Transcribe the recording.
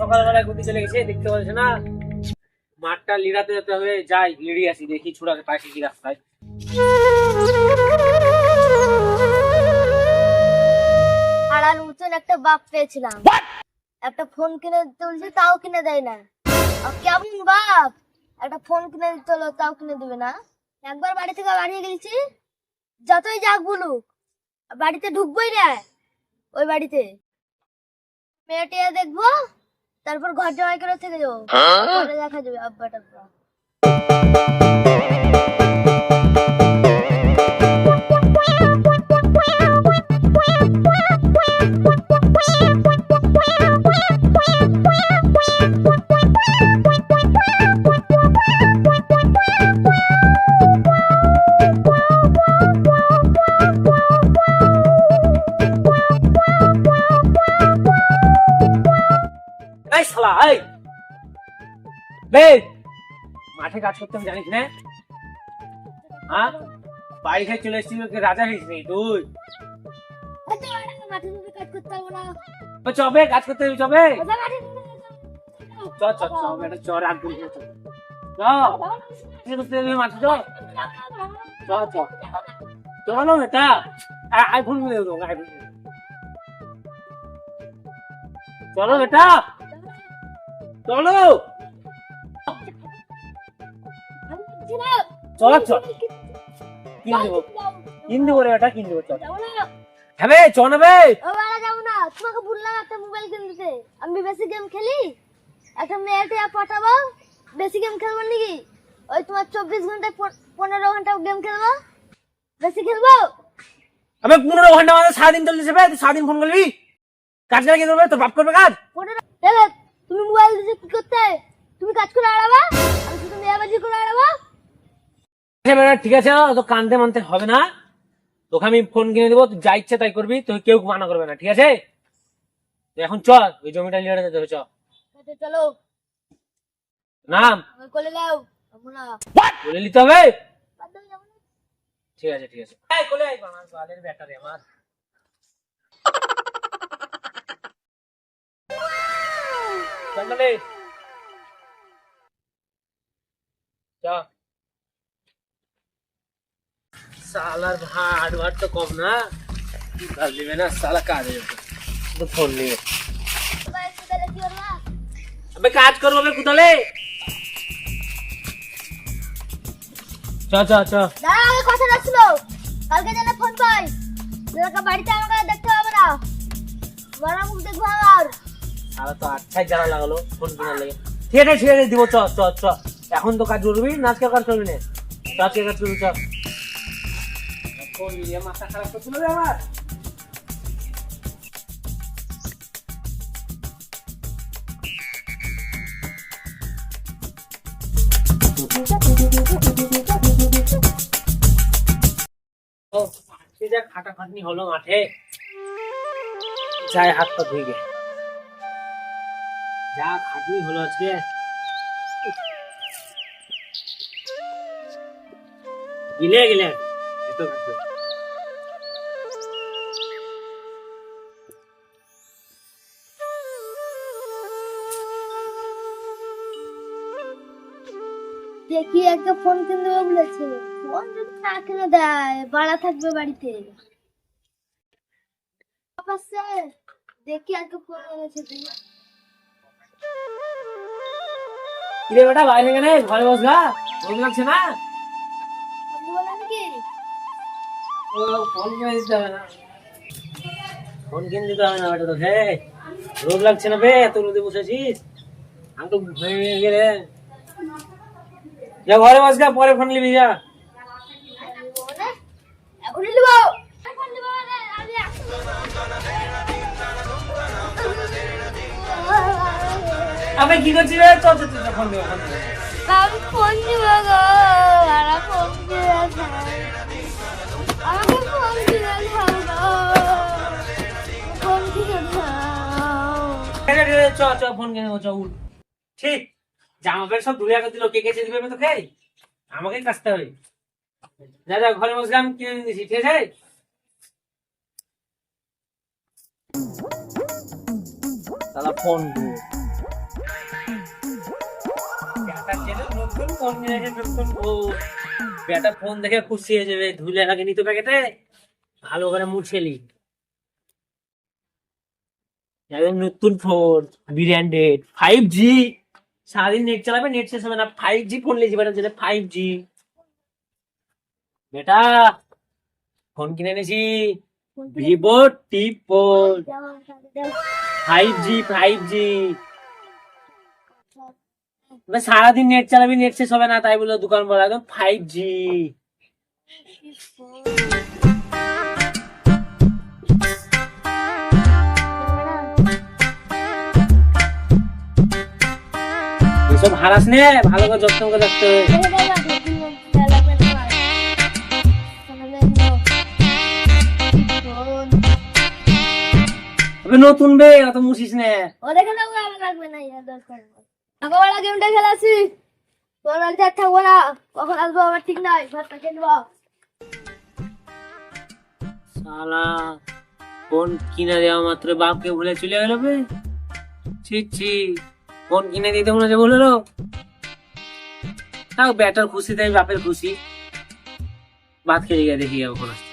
সকালবেলায় ঘুরতে চলে গেছে দেখতে পাচ্ছ না। মাঠটা লিড়াতে যেতে হবে যাই লিড়ি আসি দেখি ছোড়াকে পাইছি কি রাস্তায়। মতন একটা বাপ পেয়েছিলাম। একটা ফোন কিনে দিতে বলছি তাও কিনে দেয় না। কেমন বাপ একটা ফোন কিনে দিতে হলো তাও কিনে দিবে না। একবার বাড়ি থেকে বাড়িয়ে গেছি যতই যাক বলুক বাড়িতে ঢুকবোই না। ওই বাড়িতে। মেয়েটে দেখব তারপর ঘর জামাই করে থেকে যাব। দেখা যাবে আব্বা মাঠে কাজ করতে জানিস না? হ্যাঁ? বাড়ি খেয়ে চলে এসেছিস রাজা হয়েছিস তুই? চবে, কাজ করতে হবে চবে? চলো আইফোন চলো বেটা। চলো। চল চল। কিন দেবো কিন দেবো রে বেটা কিন দেবো চল। হ্যাঁ বে চ না বে। ও বাড়া যাব না। তোমাকে বললাম একটা মোবাইল কিনে দিতে আমি বেশি গেম খেলি। একটা মেয়েটে পাঠাবো। বেশি গেম খেলব নাকি? ওই তোমার চব্বিশ ঘন্টায় পনেরো ঘণ্টা গেম খেলব। বেশি খেলব? আমি পনেরো ঘণ্টা আমাদের সারাদিন চলে যাবে তুই সারাদিন ফোন করবি? কাজ করে কি করবে? তোর বাপ করবে কাজ? তুমি মোবাইল দিতে কি করতে? তুমি কাজ করে আড়াবা? আমি শুধু মেয়াবাজি করে আড়াবো? ঠিক আছে তো কান্দে মানতে হবে না। তোকে আমি ফোন কিনে দেবো তুই যা ইচ্ছে তাই করবি তুই কেউ মানা করবে না ঠিক আছে? এখন চল ওই জমিটা নিয়ে যেতে হবে আচ্ছা, চলো। নাম? কোলে নিতে হবে। ঠিক আছে ঠিক আছে। এই, কোলে আয়, বানার বালের ব্যাটারি আমার। চল। সালার ভাট ভাট তো কম না। কাজ দিবে না সালা কাজ তো ফোন নিয়ে? আবে কাজ করব কোথালে চ চ চ। দাঁড়াও, আগে কথা রাখছিল কালকে যেন ফোন পাই। যেন বাড়িতে আমাকে দেখতে হবে না। বড় মুখ দেখব আর সারা তো আচ্ছাই জানা লাগল ফোন কেনার লেগে। ঠিক আছে ঠিক আছে দিব চ চ চ। এখন তো কাজ করবি না আজকে কাজ করবি না। আজকে কাজ করবি চ। ফোন নিয়ে মাথা খারাপ করছিল রে আমার যা খাটাখাটনি হলো মাঠে। যাই, হাত পা ধুই গে। যা খাটনি হলো আজকে। গিলে গিলে। এত দেখি একটা ফোন কিনে দেবে বলেছে। ফোন যদি না কিনে দেয় বাড়া থাকবে বাড়িতে। দেখি আজকে ফোন এনেছে তুই কিরে বেটা বাইরে গেলে ঘরে বস গা রোগ লাগছে না? ফোন কিনে দিতে হবে না। ফোন কিনে দিতে হবে না বেটা তোকে। রোগ লাগছে না বে এত রোদে বসেছিস? আমি তো ভেঙে গেলে। যা ঘরে বস গা পরে ফোন নিবি যা। এখন আমি কি করছিস রে? চল চল, ফোন দিবো ফোন দিবো আমি ফোন দিব গো আর ফোন আমাকে ফোন ফোন চ চ ফোন কিনে চ উঠ। ঠিক। জামা প্যান্ট সব ধুলে রাখা দিল কে কে দিবে তোকে? আমাকেই কাচতে হবে। যা যা ঘরে বসলাম কিনে নিয়েছি ঠিক আছে? তাহলে ফোন দেখে খুশি হয়ে যাবে ধুলে লাগে নিত প্যাকেটে। ভালো করে মুছে মুছেলি নতুন ফোন বিরিয়ান ফাইভ জি সারাদিন নেট চালাবে নেট শেষ হবে না। ফাইভ জি ফোন লিয়েছি বেটা যেটা ফাইভ জি বেটা ফোন কিনে এনেছি। Vivo T four five G five G সারাদিন নেট চালাবি নেট শেষ হবে না তাই বলে দোকান বলা একদম ফাইভ জি হারাস নে, ভালো করে যত্ন করে রাখতে হবে। নতুন বে অত নে ওদের খেলে ভালো লাগবে না। ইয়ার দরকার গেমটা খেলাছি আর থাকব না কখন আসব আমার ঠিক নাই ফোন কিনে দেওয়া মাত্র বাপকে ভুলে চলে গেল বে? ছি ছি। ফোন কিনে দিতে মনে হচ্ছে, বলল তাও ব্যাটার খুশি তাই বাপের খুশি। ভাত খেয়ে গিয়ে দেখি যাব আসছে।